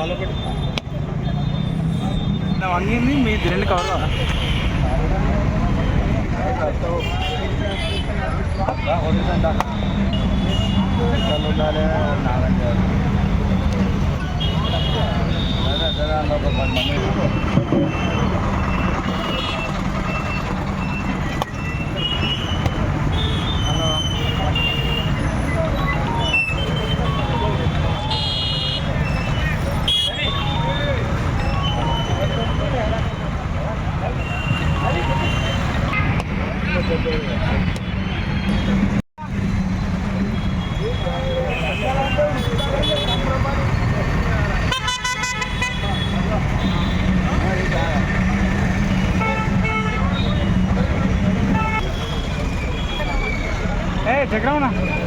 కావాలి ఒకటి నా వంగింది మీ రెండు cover Eh, te grabo.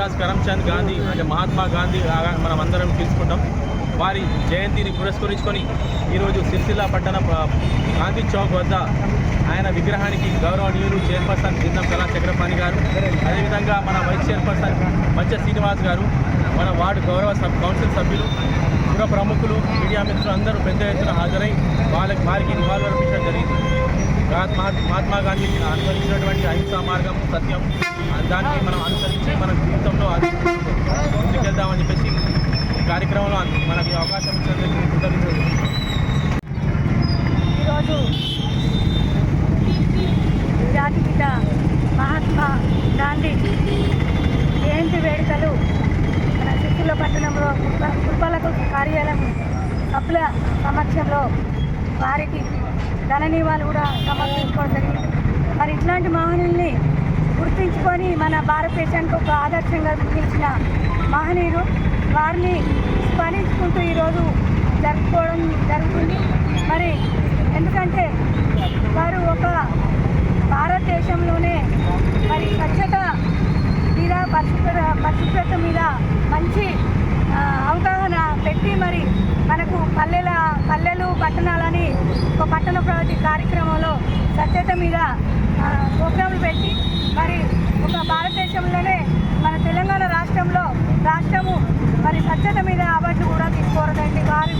Das Karamchand Gandhi అంటే మహాత్మా గాంధీ మనం అందరం తీసుకుంటాం వారి జయంతిని పురస్కరించుకొని ఈరోజు సిరిసిల్ల పట్టణ గాంధీ చౌక్ వద్ద ఆయన విగ్రహానికి గౌరవనీయులు చైర్పర్సన్ జిన్నం కళా చక్రపాణి గారు అదేవిధంగా మన వైస్ చైర్పర్సన్ మత్స్య శ్రీనివాస్ గారు మన వార్డు గౌరవ సబ్ కౌన్సిల్ సభ్యులు పుర ప్రముఖులు మీడియా మిత్రులు అందరూ పెద్ద ఎత్తున హాజరై వాళ్ళకి వారికి నివాళులర్పించడం జరిగింది. మహాత్మా మహాత్మా గాంధీ అనుసరించినటువంటి అహింసా మార్గం సత్యం. దాన్ని మనం అనుసరించి మన జీవితంలో ముందుకెళ్దామని చెప్పేసి ఈ కార్యక్రమంలో మనకి అవకాశం ఇచ్చినందుకు కృతజ్ఞతలు. ఈరోజు జాతిపిత మహాత్మా గాంధీ జయంతి వేడుకలు మన చిత్తూరు పట్టణంలో పురప- కార్యాలయం సభ్యుల సమక్షంలో వారికి ఘన వాళ్ళు కూడా సమర్పించుకోవడం జరిగింది. మరి ఇట్లాంటి మహనీయుల్ని గుర్తించుకొని మన భారతదేశానికి ఒక ఆదర్శంగా నిలిచిన మహనీయులు వారిని స్మరించుకుంటూ ఈరోజు జరుపుకోవడం జరుగుతుంది. మరి ఎందుకంటే వారు ఒక భారతదేశంలోనే మరి స్వచ్ఛత మీద పరిశుభ్ర పరిశుభ్రత మీద మంచి అవగాహన పెట్టి మరి మనకు పల్లెల పల్లెలు పట్టణాలని ఒక పట్టణ ప్రగతి కార్యక్రమంలో స్వచ్ఛత మీద ప్రోగ్రాంలు పెట్టి మరి ఒక భారతదేశంలోనే మన తెలంగాణ రాష్ట్రంలో రాష్ట్రము మరి స్వచ్ఛత మీద అవార్డులు కూడా తీసుకోరదండి వారి